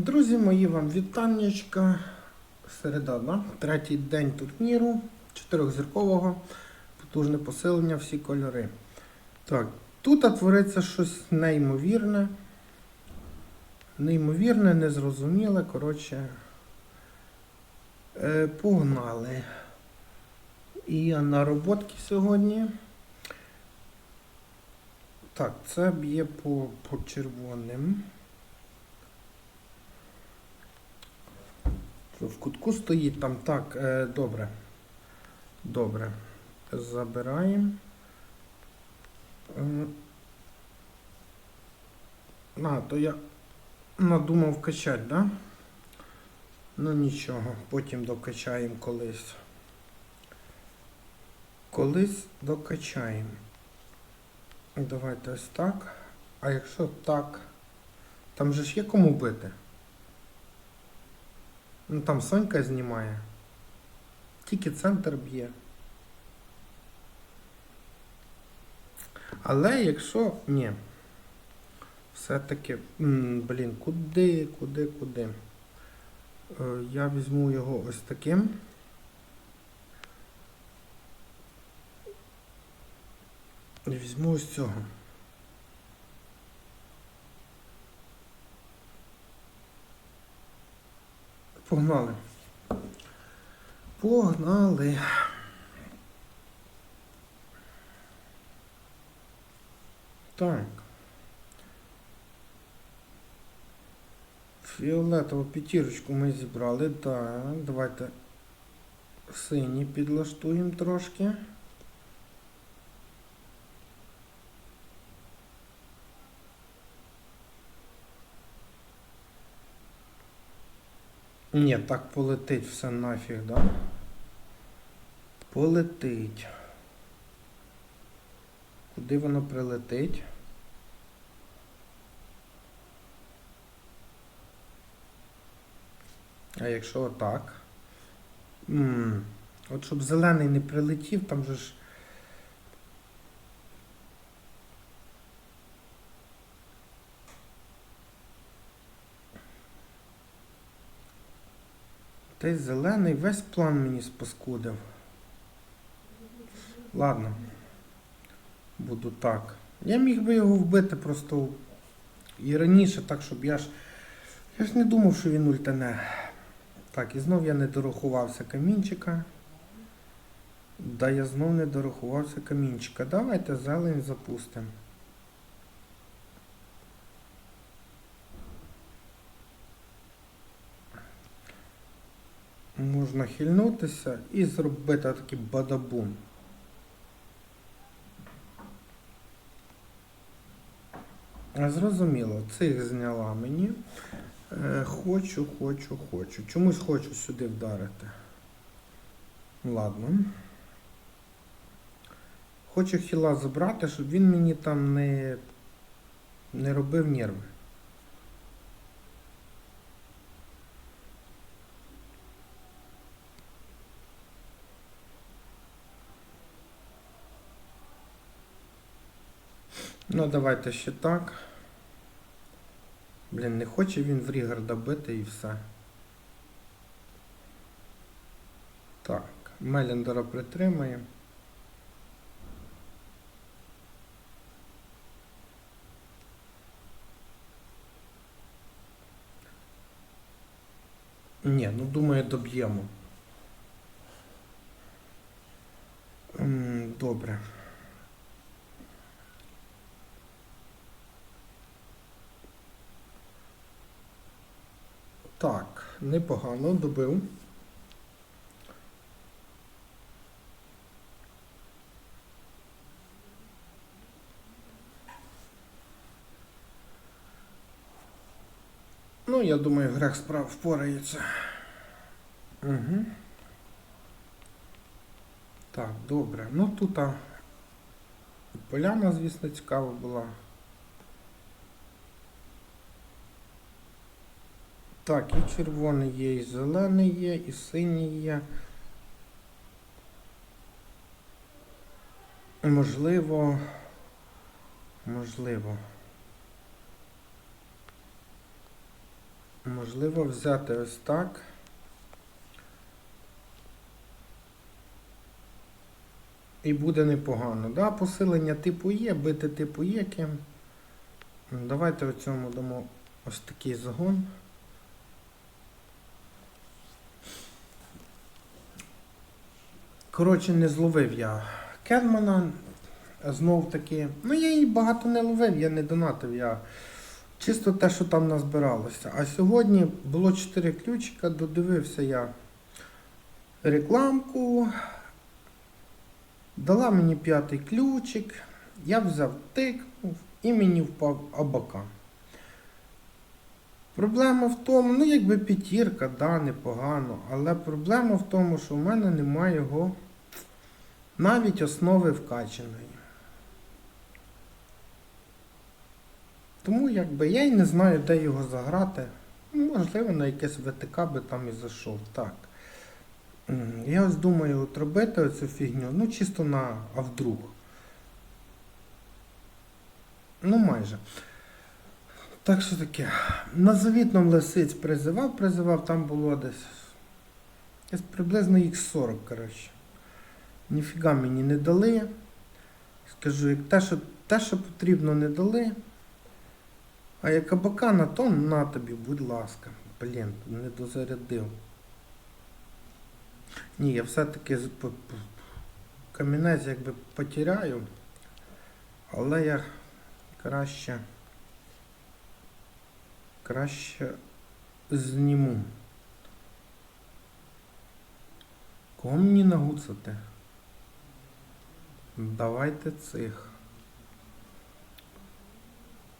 Друзі мої, вам вітаннячка. Середа, да? третій день турніру, чотирьохзіркового, потужне посилення, всі кольори. Так, тут твориться щось неймовірне. Неймовірне, незрозуміле. Коротше, е, погнали. І я на роботки сьогодні. Так, це б'є по, по червоним. В кутку стоїть там так, е, добре. Добре. Забираємо. Е, А, то я надумав качати, да? Ну нічого, потім докачаємо колись. Колись докачаємо. Давайте ось так. А якщо так, там же ж є кому бити. Ну там Сонька знімає. Тільки центр б'є. Але якщо. Ні. Все-таки. Блін, куди, куди, куди? Е, Я візьму його ось таким. Візьму ось цього. Погнали. Погнали. Так. Фіолетову п'ятірочку ми зібрали. Так, давайте синій підлаштуємо трошки. Ні, так полетить все нафіг, да? Полетить. Куди воно прилетить? А якщо отак? м От щоб зелений не прилетів, там же ж. Той зелений весь план мені спаскудив. Ладно. Буду так. Я міг би його вбити просто і раніше, так, щоб я ж. Я ж не думав, що він ультане. Так, і знов я не дорахувався камінчика. Да, я знов не дорахувався камінчика. Давайте зелень запустимо. Можна хильнутися і зробити такий бадабум. Зрозуміло, цих зняла мені. Е, хочу, хочу, хочу. Чомусь хочу сюди вдарити. Ладно. Хочу хіла забрати, щоб він мені там не, не робив нерви. Ну, давайте ще так. Блін, не хоче він в Рігарда бити і все. Так, Меліндера притримаємо. Ні, ну думаю, доб'ємо. Добре. Так, непогано добив. Ну, я думаю, грех справ впорається. Угу. Так, добре. Ну тут а, поляна, звісно, цікава була. Так, і червоний є, і зелений є, і синій є. Можливо. Можливо. Можливо, взяти ось так. І буде непогано. Да, посилення типу є, бити типу є ким. Давайте у цьому дамо ось такий загон. Коротше, не зловив я Кедмана. Знов таки. Ну, я її багато не ловив, я не донатив. Я чисто те, що там назбиралося. А сьогодні було 4 ключика, додивився я рекламку. Дала мені п'ятий ключик. Я взяв тикнув і мені впав абака. Проблема в тому, ну якби п'ятірка, да, непогано, але проблема в тому, що в мене немає його навіть основи вкачаної. Тому якби я й не знаю, де його заграти. Можливо, на якесь ВТК би там і зайшов. Так. Я ось думаю от робити оцю фігню, ну чисто на а вдруг. Ну майже. Так що таке. На завітном лисиць призивав, призивав, там було десь. Десь приблизно їх 40, коротше. Ніфіга мені не дали. Скажу, як те, що, те, що потрібно, не дали. А як кабака на то, на тобі, будь ласка. Блін, не дозарядив. Ні, я все-таки камінець якби потеряю, але я краще краще зніму. Кого мені нагуцати? Давайте цих.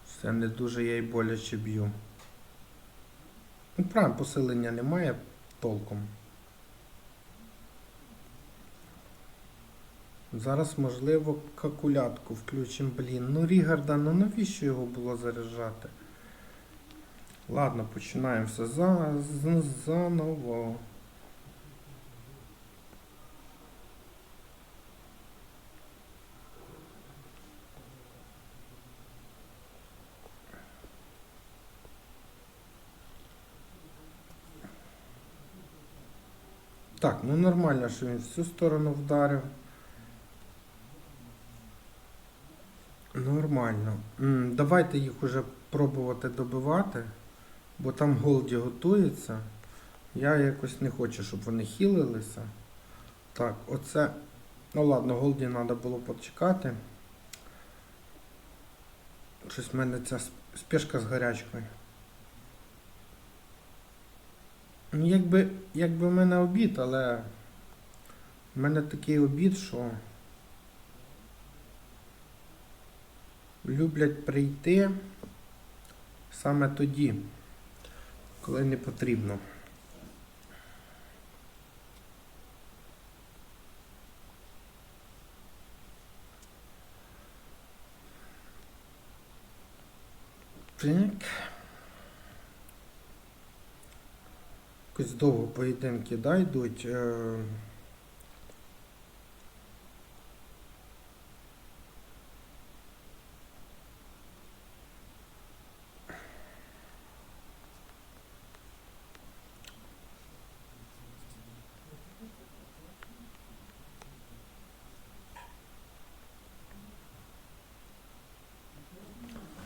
Все не дуже я й боляче б'ю. Ну, правильно, посилення немає толком. Зараз, можливо, калькулятку включимо. Блін, ну Рігарда, ну навіщо його було заряджати? Ладно, починаємо все заново. Так, ну нормально, що він в цю сторону вдарив. Нормально. Давайте їх уже пробувати добивати, бо там голді готується. Я якось не хочу, щоб вони хілилися. Так, оце. Ну ладно, голді треба було почекати. Щось в мене ця сп- спешка з гарячкою. Ну, якби, якби в мене обід, але в мене такий обід, що люблять прийти саме тоді, коли не потрібно. Так. Якось довго поєдинки да, йдуть. Е,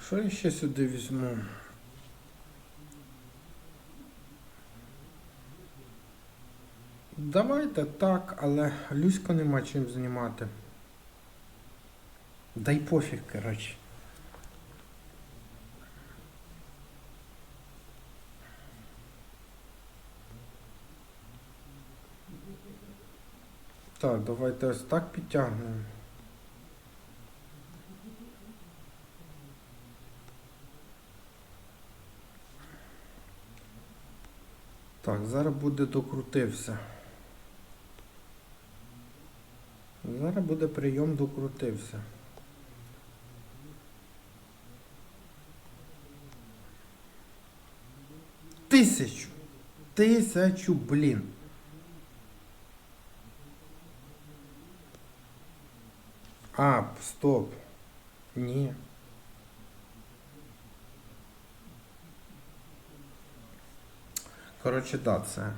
Що я ще сюди візьму? Давайте так, але Люську нема чим знімати. Дай пофіг, коротше. Так, давайте ось так підтягнемо. Так, зараз буде докрутився. Зараз буде прийом докрутився. Тисячу. Тисячу, блін. А, стоп. Ні. Коротше, да, це.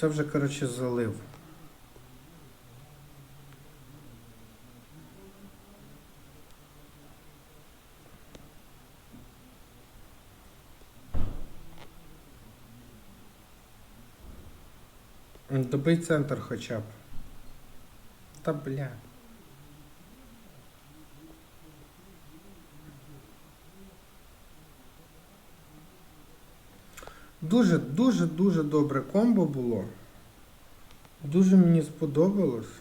Це вже, коротше, залив. М, Добий центр хоча б. Та бля. Дуже, дуже, дуже добре комбо було. Дуже мені сподобалось.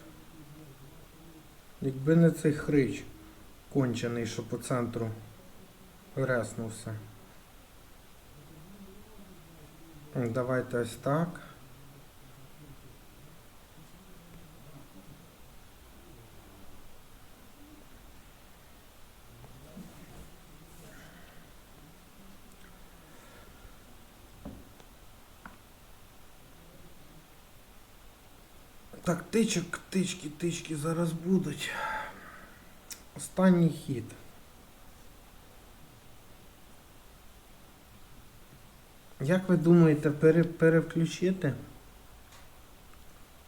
Якби не цей хрич кончений, що по центру реснувся. Давайте ось так. Так, тичок, тички, тички зараз будуть. Останній хід. Як ви думаєте, пере, перевключити?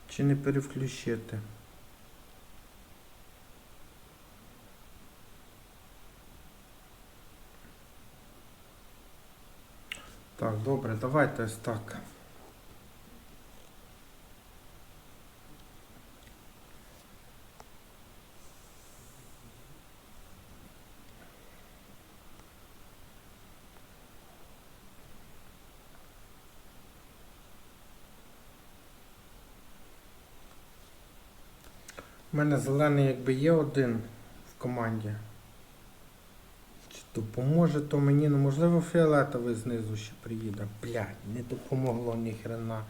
Чи не перевключити? Так, добре, давайте ось так. Мене зелений якби є один в команді. Чи допоможе то мені, ну можливо фіолетовий знизу ще приїде. Блядь, не допомогло ніхрена.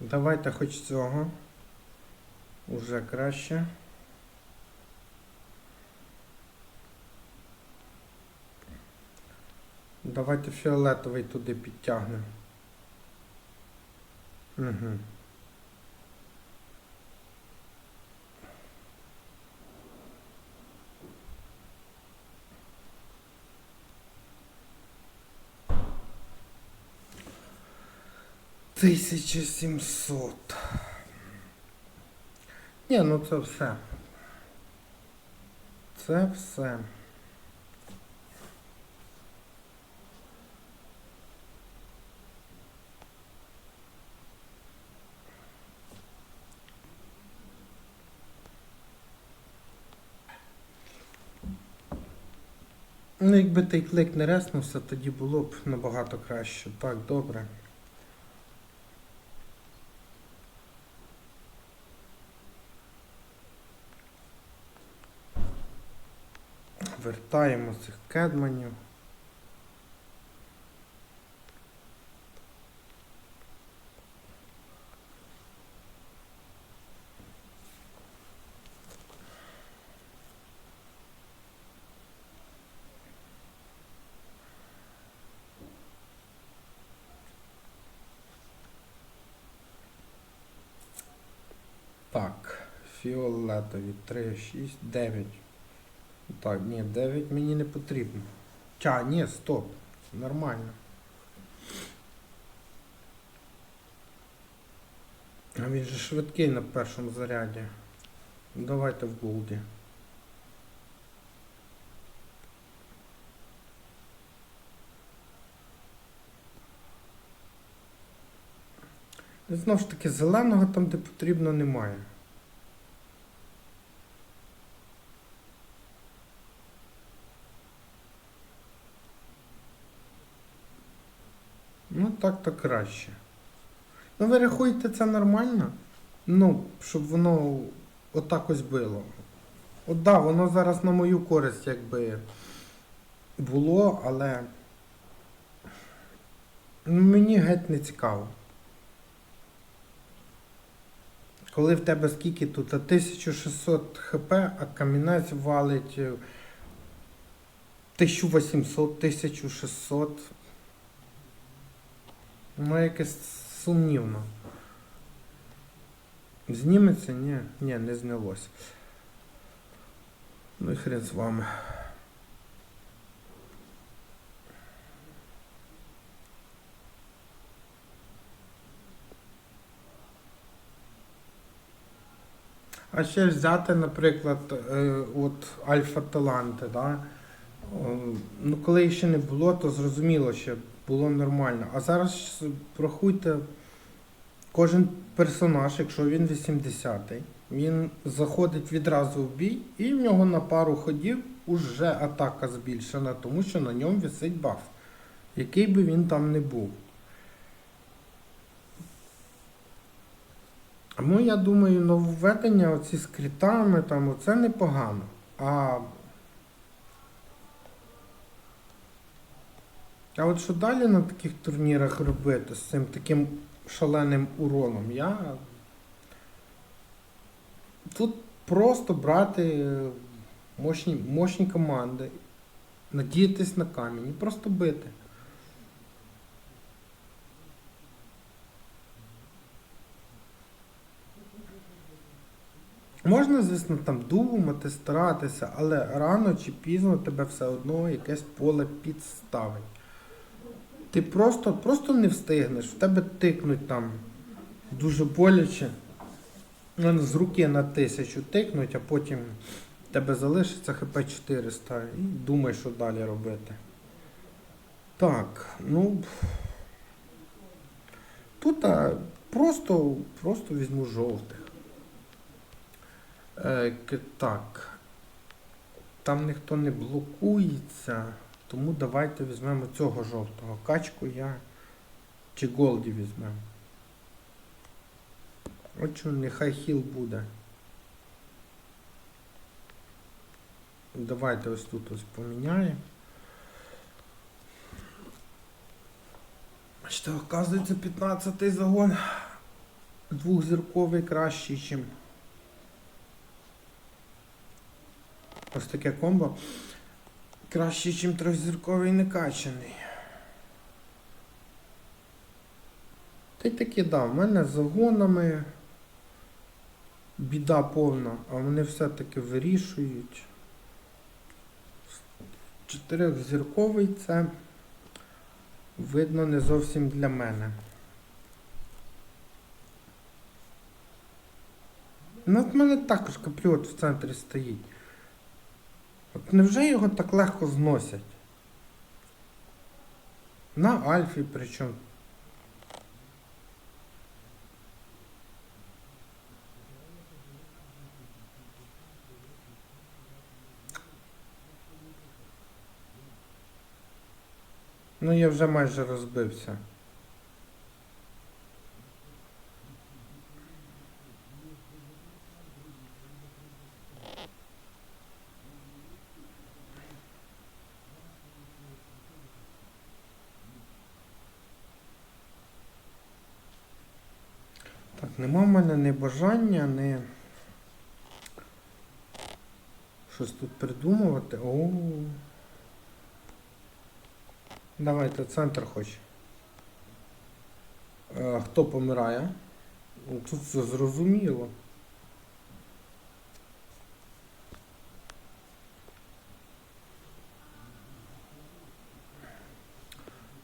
Давайте хоч цього. Уже краще. Давайте фіолетовий туди підтягнемо. Угу. Тисяча сімсот. Ні, ну це все. Це все. Ну, якби той клик не реснувся, тоді було б набагато краще. Так, добре. Вертаємо цих кедманів. Так, фіолетові 3, 6, 9. Так, ні, 9 мені не потрібно. Ча, ні, стоп. Нормально. А він же швидкий на першому заряді. Давайте в голді. Знову ж таки, зеленого там, де потрібно, немає. Ну так то краще. Ну ви рахуєте це нормально? Ну, щоб воно отак ось било. От да, воно зараз на мою користь якби було, але мені геть не цікаво. Коли в тебе скільки тут? 1600 хп, а камінець валить е, 1800, 1600. Ну, якось сумнівно. Зніметься? Ні, ні, не знялось. Ну і хрен з вами. А ще взяти, наприклад, е, от Альфа Таланти, да? Ну, коли їх ще не було, то зрозуміло, що було нормально. А зараз ж кожен персонаж, якщо він 80-й, він заходить відразу в бій, і в нього на пару ходів уже атака збільшена, тому що на ньому висить баф, який би він там не був. Ну, я думаю, нововведення оці з крітами, там, оце непогано. А А от що далі на таких турнірах робити з цим таким шаленим уроном? Я. Тут просто брати е, мощні, мощні команди, надіятись на камінь і просто бити. Можна, звісно, там думати, старатися, але рано чи пізно тебе все одно якесь поле підставить. Ти просто, просто не встигнеш, в тебе тикнуть там дуже боляче. З руки на тисячу тикнуть, а потім в тебе залишиться хп 400 і думай, що далі робити. Так, ну. Тут а, просто, просто візьму жовтих. Е, так. Там ніхто не блокується. Тому давайте візьмемо цього жовтого. Качку я чи голді візьмемо. От що, нехай хіл буде. Давайте ось тут ось поміняємо. Бачите, оказується 15-й загон двохзірковий кращий, чим ось таке комбо. Краще, ніж трьохзірковий некачаний. Та й таки, да, в мене з загонами біда повна, а вони все-таки вирішують. Чотирьохзірковий це видно не зовсім для мене. Ну, от в мене також капріот в центрі стоїть. От невже його так легко зносять? На Альфі причому. Ну я вже майже розбився. Так, нема в мене ні бажання, ні щось тут придумувати. О. Давайте центр хоч. Е, хто помирає? Ну, Тут все зрозуміло.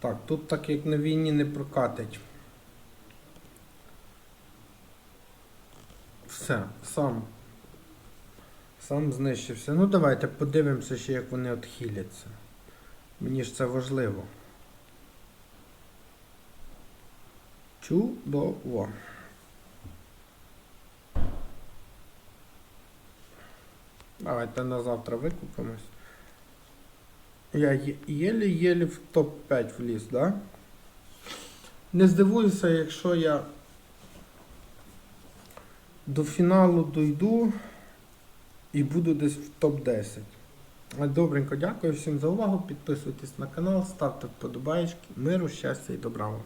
Так, тут так як на війні не прокатить. Все, сам. Сам знищився. Ну давайте подивимося ще, як вони отхиляться. Мені ж це важливо. Чудово. Давайте на завтра викупимось. Я єлі-єлі в топ-5 вліз, да? Не здивуюся, якщо я до фіналу дойду і буду десь в топ-10. Добренько, дякую всім за увагу. Підписуйтесь на канал, ставте вподобайки. Миру, щастя і добра вам.